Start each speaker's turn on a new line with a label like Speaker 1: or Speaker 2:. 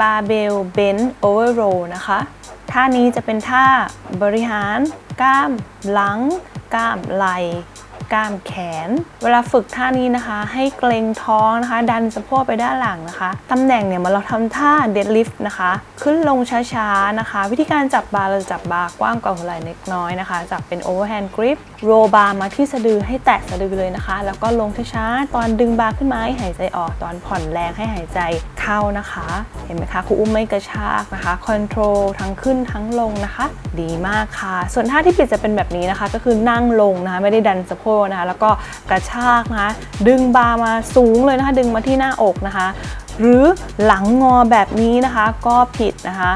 Speaker 1: barbell bend over row นะคะ ท่านี้จะเป็นท่าบริหาร กล้ามหลัง กล้ามไหล่กล้ามแขน เวลาฝึกท่านี้นะคะ ให้เกรงท้องนะคะ ดันสะโพกไปด้านหลังนะคะ ตำแหน่งเนี่ยเหมันเราทำท่า deadlift นะคะ ขึ้นลงช้าๆนะคะ วิธีการจับบาร์เราจับบาร์กว้างกว่าหัวไหล่เล็กน้อยนะคะ จับเป็น overhand grip roll บาร์มาที่สะดือให้แตะสะดือเลยนะคะ แล้วก็ลงช้าๆ ตอนดึงบาร์ขึ้นมาให้หายใจออก ตอนผ่อนแรงให้หายใจ เข้านะคะ เห็นไหมคะครูอุ้มไม่กระชากนะคะคอนโทรลทั้งขึ้นทั้งลงนะคะ ดีมากค่ะ ส่วนท่าที่ผิดจะเป็นแบบนี้นะคะ ก็คือนั่งลงนะคะ ไม่ได้ดันสะโพกนะคะ แล้วก็กระชากนะคะดึงบาร์มาสูงเลยนะคะ ดึงมาที่หน้าอกนะคะ หรือหลังงอแบบนี้นะคะ ก็ผิดนะคะ